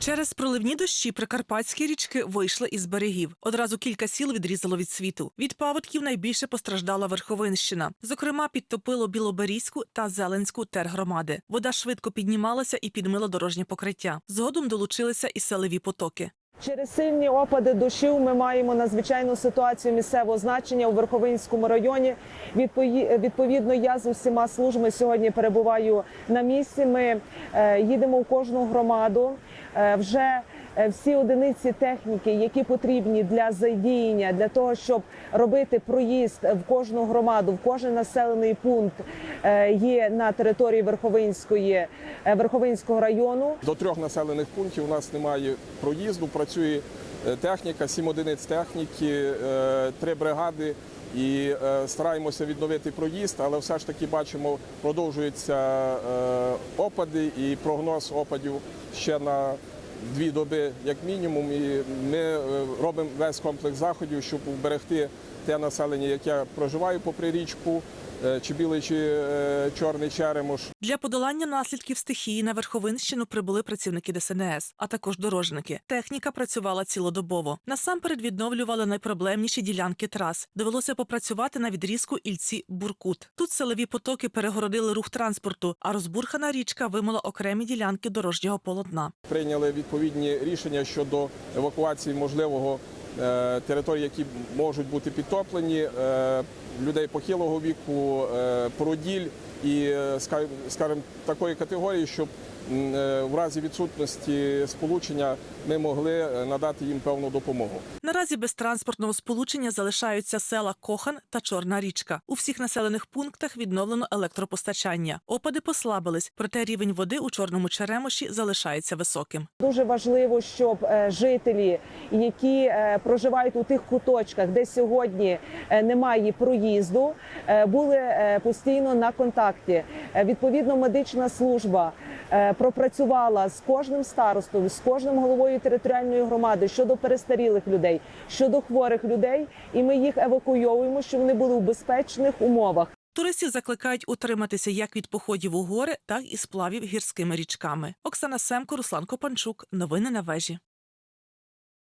Через проливні дощі прикарпатські річки вийшли із берегів. Одразу кілька сіл відрізало від світу. Від паводків найбільше постраждала Верховинщина. Зокрема, підтопило Білоберізьку та Зеленську тергромади. Вода швидко піднімалася і підмила дорожнє покриття. Згодом долучилися і селеві потоки. Через сильні опади дощів ми маємо надзвичайну ситуацію місцевого значення у Верховинському районі. Відповідно, я з усіма службами сьогодні перебуваю на місці. Ми е, їдемо в кожну громаду. Е, Вже всі одиниці техніки, які потрібні для задіяння, для того, щоб робити проїзд в кожну громаду, в кожен населений пункт, е, є на території Верховинської е, Верховинського району. До трьох населених пунктів у нас немає проїзду. Працює е, техніка, сім одиниць техніки, е, три бригади. І е, стараємося відновити проїзд, але все ж таки бачимо, продовжуються е, опади і прогноз опадів ще на дві доби, як мінімум. І ми е, робимо весь комплекс заходів, щоб уберегти те населення, яке проживає попри річку, чи білий, чи е, чорний черемош. Для подолання наслідків стихії на Верховинщину прибули працівники ДСНС, а також дорожники. Техніка працювала цілодобово. Насамперед відновлювали найпроблемніші ділянки трас. Довелося попрацювати на відрізку Ільці Буркут. Тут силові потоки перегородили рух транспорту, а розбурхана річка вимила окремі ділянки дорожнього полотна. прийняли відповідні рішення щодо евакуації можливого е, територій, які можуть бути підтоплені, е, людей похилого віку, е, породіль. І ска- скажімо, такої категорії, щоб в разі відсутності сполучення ми могли е, надати їм певну допомогу. Наразі без транспортного сполучення залишаються села Кохан та Чорна річка. У всіх населених пунктах відновлено електропостачання. Опади послабились, проте рівень води у чорному черемоші залишається високим. Дуже важливо, щоб е, жителі, які е, проживають у тих куточках, де сьогодні е, немає проїзду, е, були е, постійно на контакті. Е, Відповідно, медична служба е, пропрацювала з кожним старостом, з кожним головою територіальної громади щодо перестарілих людей, щодо хворих людей, і ми їх евакуйовуємо, щоб вони були у безпечних умовах. Туристів закликають утриматися як від походів у гори, так і сплавів гірськими річками. Оксана Семко, Руслан Копанчук. Новини на вежі.